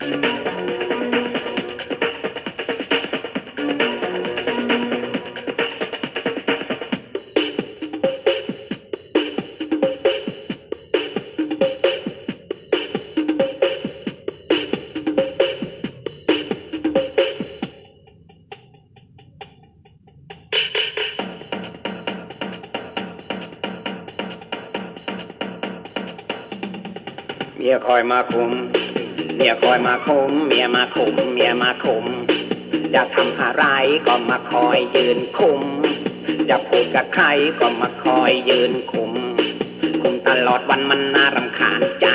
เมียคอยมาคุม เมียคอยมาคุมเมียมาคุมเมียมาคุมจะทำอะไรก็มาคอยยืนคุมจะพูดกับใครก็มาคอยยืนคุม คุมตลอดวันมันน่ารำคาญใจ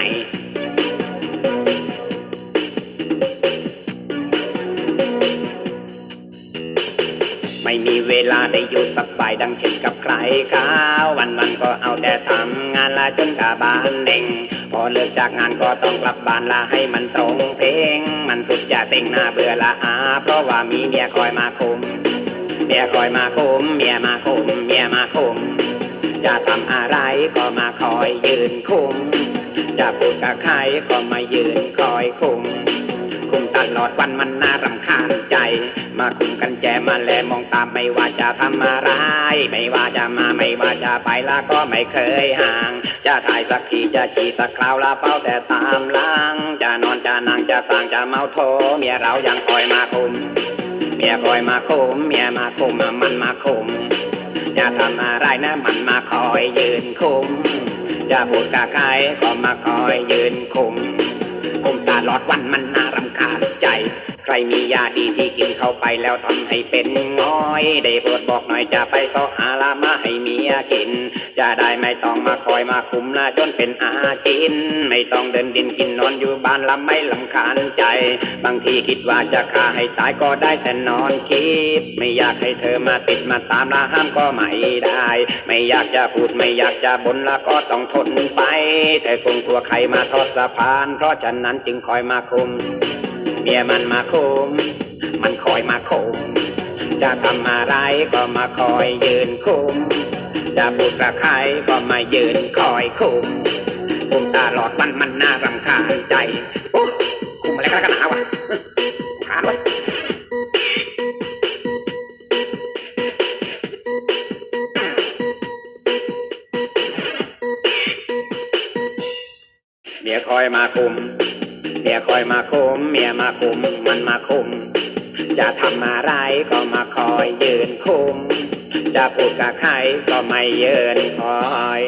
ม่มีเวลาได้อยู่สักบายดังเช่นกับใครเขาวันวันก็เอาแต่ทำงานละจนกาบานเน่งพอเลิกจากงานก็ต้องกลับบ้านละให้มันตรงเพลงมันสุดจะเต็งหน้าเบื่อละอาเพราะว่ามีเมียคอยมาคุมเมียคอยมาคุมเมียมาคุมเมียมาคุมจะทำอะไรก็มาคอยยืนคุมจะพูดกับใครก็มายืนคอยคุม ลอดวันมันน่ารำคาญใจ มาคุมกันแจมาแลมองตามไม่ว่าจะทำอะไร ไม่ว่าจะมาไม่ว่าจะไปละก็ไม่เคยห่าง จะถ่ายสักทีจะขี่สักคราวละเฝ้าแต่ตามหลังจะนอนจะนั่งจะสั่งจะเมาโทเมียเรายังคอยมาคุม เมียคอยมาคุมเมียมาคุมมันมาคุมจะทำอะไรนะมันมาคอยยืนคุม จะพูดกับใครก็มาคอยยืนคุมคุมตลอดวันมันน่ารำคาญ มียาดีที่กินเข้าไปแล้วทำให้เป็นง้อย ได้โปรดบอกหน่อยจะไปซอกหาลามาให้เมียกิน จะได้ไม่ต้องมาคอยมาคุมนะจนเป็นอาจิน ไม่ต้องเดินดินกินนอนอยู่บ้านละไม่ลำคาญใจ บางทีคิดว่าจะฆ่าให้ตายก็ได้แต่นอนคิด ไม่อยากให้เธอมาติดมาตามละห้ามก็ไม่ได้ ไม่อยากจะพูดไม่อยากจะบ่นละก็ต้องทนไป เธอคงกลัวใครมาทอดสะพาน เพราะฉะนั้นจึงคอยมาคุม เมียมันมาคุม มันคอยมาคุม จะทำอะไรก็มาคอยยืนคุม จะพูดกับใครก็มายืนคอยคุม คุมตลอดวันมันน่ารำคาญใจโอ้คุมอะไรกันแล้วกันหนาวะขาดว้เมียคอยมาคุม เมียคอยมาคุมเมียมาคุมมันมาคุม จะทำอะไรก็มาคอยยืนคุม จะพูดกับใครก็ไม่ยืนคอย